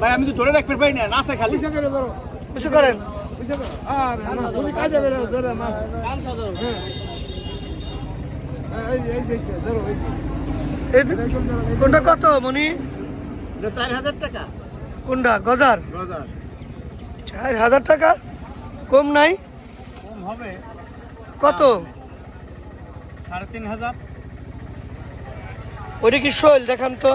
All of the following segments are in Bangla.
ভাই আমি তো ধরে রাখতে পারি না নাচে খালি। পয়সা করে ধরো। কিছু করেন। আর তুমি কাজে বেরো ধরে মাছ হ্যাঁ। কোনটা কত মনি? চার হাজার টাকা। কোনটা? গজার? চার হাজার টাকা? কম নাই? কম হবে। কত? সাড়ে তিন হাজার। ওইটা কি শৈল? দেখান তো।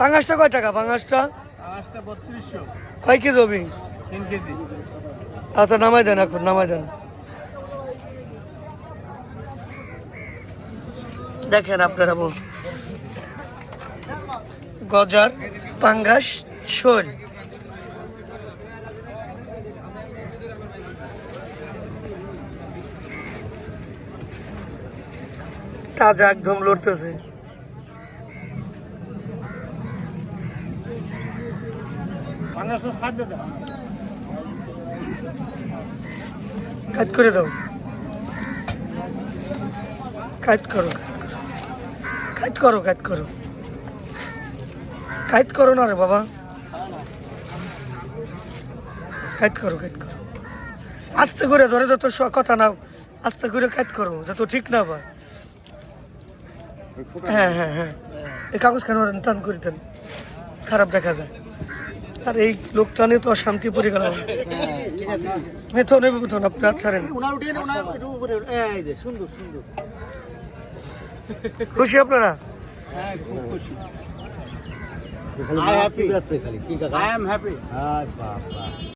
পাঙাশটা কয় টাকা? পাঙাশটা? কয় কেজি হবে? আচ্ছা নামাই দেন এখন নামাই দেন। দেখেন আপনারা বোন গজার পাঙ্গাস শোল। তাজা একদম লড়তেছে। কাজ করে দাও। কাজ করো কাজ করো। কাজ করো কাজ করো। না রে বাবা। কাজ করো কাজ করো। আস্তে করে ধরে, যত কথা না আস্তে করে কাজ করো, যত ঠিক না বা হ্যাঁ হ্যাঁ হ্যাঁ। এই কাগজ কেন টান করে দেন। খারাপ দেখা যায়। আর এই লোকটা নিয়ে তো অশান্তি পরিকার গেল ঠিক আছে নেবে মেথো আপনার ছাড়েন। উনার উঠিয়ে উনার একটু উপরে এই যে সুন্দর সুন্দর। খুশি আপনারা? হ্যাঁ I happy.